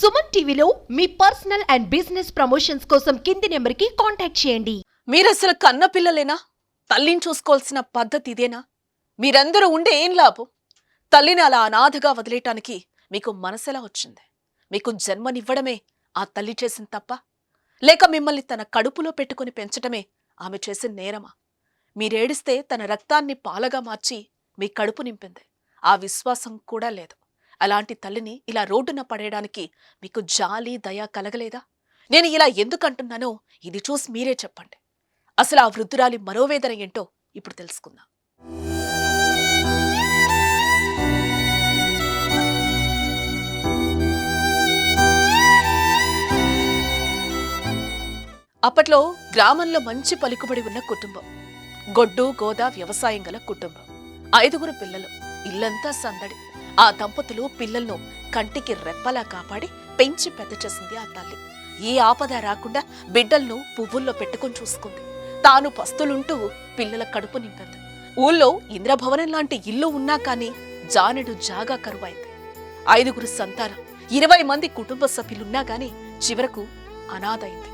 సుమన్ టీవీలో మీ personal and business promotions కోసం కింది నెంబర్కి కాంటాక్ట్ చేయండి. మీరు అసలు కన్న పిల్లలేనా? తల్లిని చూసుకోవాల్సిన పద్ధతి ఇదేనా? మీరందరూ ఉండే ఏం లాభం? తల్లిని అలా అనాథగా వదిలేయటానికి మీకు మనసెలా వచ్చింది? మీకు జన్మనివ్వడమే ఆ తల్లి చేసిన తప్ప? లేక మిమ్మల్ని తన కడుపులో పెట్టుకుని పెంచటమే ఆమె చేసిన నేరమా? మీరేడిస్తే తన రక్తాన్ని పాలగా మార్చి మీ కడుపు నింపింది. ఆ విశ్వాసం కూడా లేదు. అలాంటి తల్లిని ఇలా రోడ్డున పడేయడానికి మీకు జాలి దయ కలగలేదా? నేను ఇలా ఎందుకంటున్నానో ఇది చూసి మీరే చెప్పండి. అసలు ఆ వృద్ధురాలి మరోవేదన ఏంటో ఇప్పుడు తెలుసుకుందాం. అప్పట్లో గ్రామంలో మంచి పలుకుబడి ఉన్న కుటుంబం. గొడ్డు గోదా వ్యవసాయం గల కుటుంబం. ఐదుగురు పిల్లలు. ఇల్లంతా సందడి. ఆ దంపతులు పిల్లలను కంటికి రెప్పలా కాపాడి పెంచి పెద్ద చేసింది ఆ తల్లి. ఏ ఆపద రాకుండా బిడ్డలను పువ్వుల్లో పెట్టుకొని చూసుకుంది. తాను పస్తులుంటూ పిల్లల కడుపు నింపింది. ఊళ్ళో ఇంద్రభవనం లాంటి ఇల్లు ఉన్నా కానీ జానెడు జాగా కరువైంది. ఐదుగురు సంతానం ఇరవై మంది కుటుంబ సభ్యులున్నా గాని చివరకు అనాథైంది.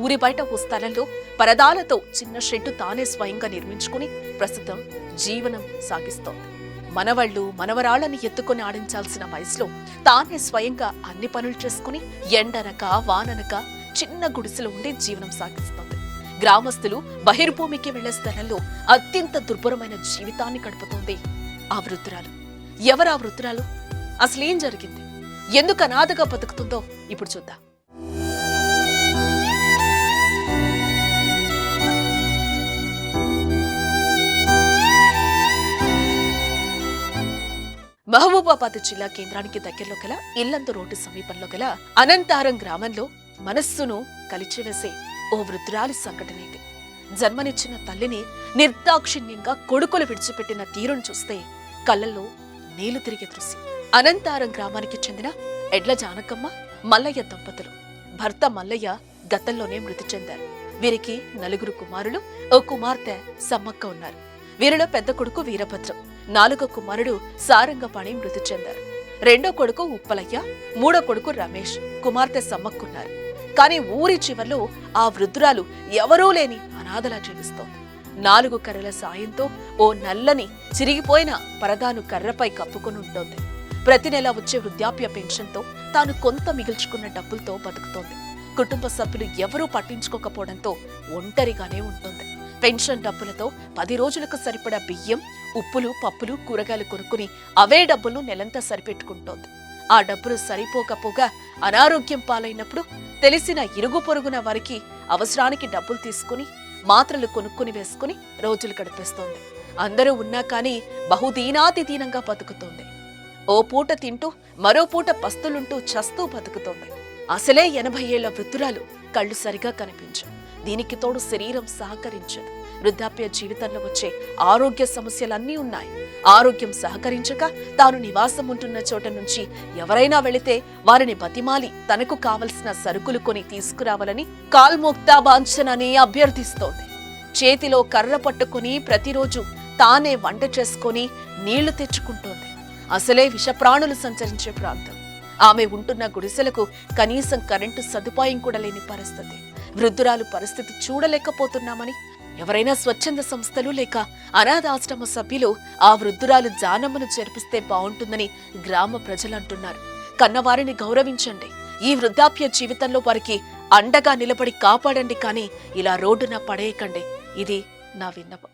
ఊరి బయట ఓ స్థలంలో పరదాలతో చిన్న షెడ్డు తానే స్వయంగా నిర్మించుకుని ప్రస్తుతం జీవనం సాగిస్తోంది. మనవళ్ళు మనవరాళ్ళని ఎత్తుకొని ఆడించాల్సిన వయసులో తానే స్వయంగా అన్ని పనులు చేసుకుని ఎండనక వాననక చిన్న గుడిసెలో ఉండి జీవనం సాగిస్తోంది. గ్రామస్తులు బహిర్భూమికి వెళ్ళే స్థలంలో అత్యంత దుర్భరమైన జీవితాన్ని గడుపుతోంది ఆ వృద్ధురాలు. ఎవరా వృద్ధురాలు? అసలేం జరిగింది? ఎందుకు అనాథగా బతుకుతుందో ఇప్పుడు చూద్దాం. మహబూబాబాద్ జిల్లా కేంద్రానికి దగ్గరలో గల ఇల్లందు రోడ్డు సమీపంలో గల అనంతారం గ్రామంలో మనస్సును కలిచివేసే ఓ వృద్ధురాలి సంఘటన ఇది. జన్మనిచ్చిన తల్లిని నిర్దాక్షిణ్యంగా కొడుకులు విడిచిపెట్టిన తీరును చూస్తే కళ్ళల్లో నీళ్ళు తిరిగే దృశ్యం. అనంతారం గ్రామానికి చెందిన ఎడ్ల జానకమ్మ మల్లయ్య దంపతులు. భర్త మల్లయ్య గతంలోనే మృతి చెందారు. వీరికి నలుగురు కుమారులు ఓ కుమార్తె సమ్మక్క ఉన్నారు. వీరిలో పెద్ద కొడుకు వీరభద్రం. నాలుగో కుమారుడు సారంగపాణి మృతి చెందారు. రెండో కొడుకు ఉప్పలయ్య మూడో కొడుకు రమేష్ కుమార్తె సమ్మక్కున్నారు కానీ ఊరి చివర్లో ఆ వృద్ధురాలు ఎవరూ లేని అనాథలా జీవిస్తోంది. నాలుగు కర్రల సాయంతో ఓ నల్లని చిరిగిపోయిన పరదాను కర్రపై కప్పుకొని ఉంటోంది. ప్రతి నెల వచ్చే వృద్ధాప్య పెన్షన్తో తాను కొంత మిగిల్చుకున్న డబ్బులతో బతుకుతోంది. కుటుంబ సభ్యులు ఎవరూ పట్టించుకోకపోవడంతో ఒంటరిగానే ఉంటుంది. పెన్షన్ డబ్బులతో పది రోజులకు సరిపడా బియ్యం ఉప్పులు పప్పులు కూరగాయలు కొనుక్కుని అవే డబ్బులు నెలంతా సరిపెట్టుకుంటోంది. ఆ డబ్బులు సరిపోకపోగా అనారోగ్యం పాలైనప్పుడు తెలిసిన ఇరుగు పొరుగున వారికి అవసరానికి డబ్బులు తీసుకుని మాత్రలు కొనుక్కుని వేసుకుని రోజులు గడిపేస్తోంది. అందరూ ఉన్నా కానీ బహుదీనాతిదీనంగా బతుకుతోంది. ఓ పూట తింటూ మరో పూట పస్తులుంటూ చస్తూ బతుకుతోంది. అసలే ఎనభై ఏళ్ళ వృద్ధురాలు కళ్ళు సరిగా కనిపించవు. దీనికి తోడు శరీరం సహకరించదు. వృద్ధాప్య జీవితంలో వచ్చే ఆరోగ్య సమస్యలన్నీ ఉన్నాయి. ఆరోగ్యం సహకరించక తాను నివాసం ఉంటున్న చోట నుంచి ఎవరైనా వెళితే వారిని బతిమాలి తనకు కావలసిన సరుకులు కొని తీసుకురావాలని కాల్మోక్తా వాంఛనని అభ్యర్థిస్తోంది. చేతిలో కర్ర పట్టుకుని ప్రతిరోజు తానే వంట చేసుకొని నీళ్ళు తెచ్చుకుంటోంది. అసలే విషప్రాణులు సంచరించే ప్రాంతం. ఆమె ఉంటున్న గుడిసెలకు కనీసం కరెంటు సదుపాయం కూడా లేని పరిస్థితి. వృద్ధురాలు పరిస్థితి చూడలేకపోతున్నామని ఎవరైనా స్వచ్ఛంద సంస్థలు లేక అనాథాశ్రమ సభ్యులు ఆ వృద్ధురాలు జానమ్మను చేర్పిస్తే బావుంటుందని గ్రామ ప్రజలు అంటున్నారు కన్నవారిని గౌరవించండి. ఈ వృద్ధాప్య జీవితంలో వారికి అండగా నిలబడి కాపాడండి కానీ ఇలా రోడ్డున పడేయకండి. ఇది నా విన్నపం.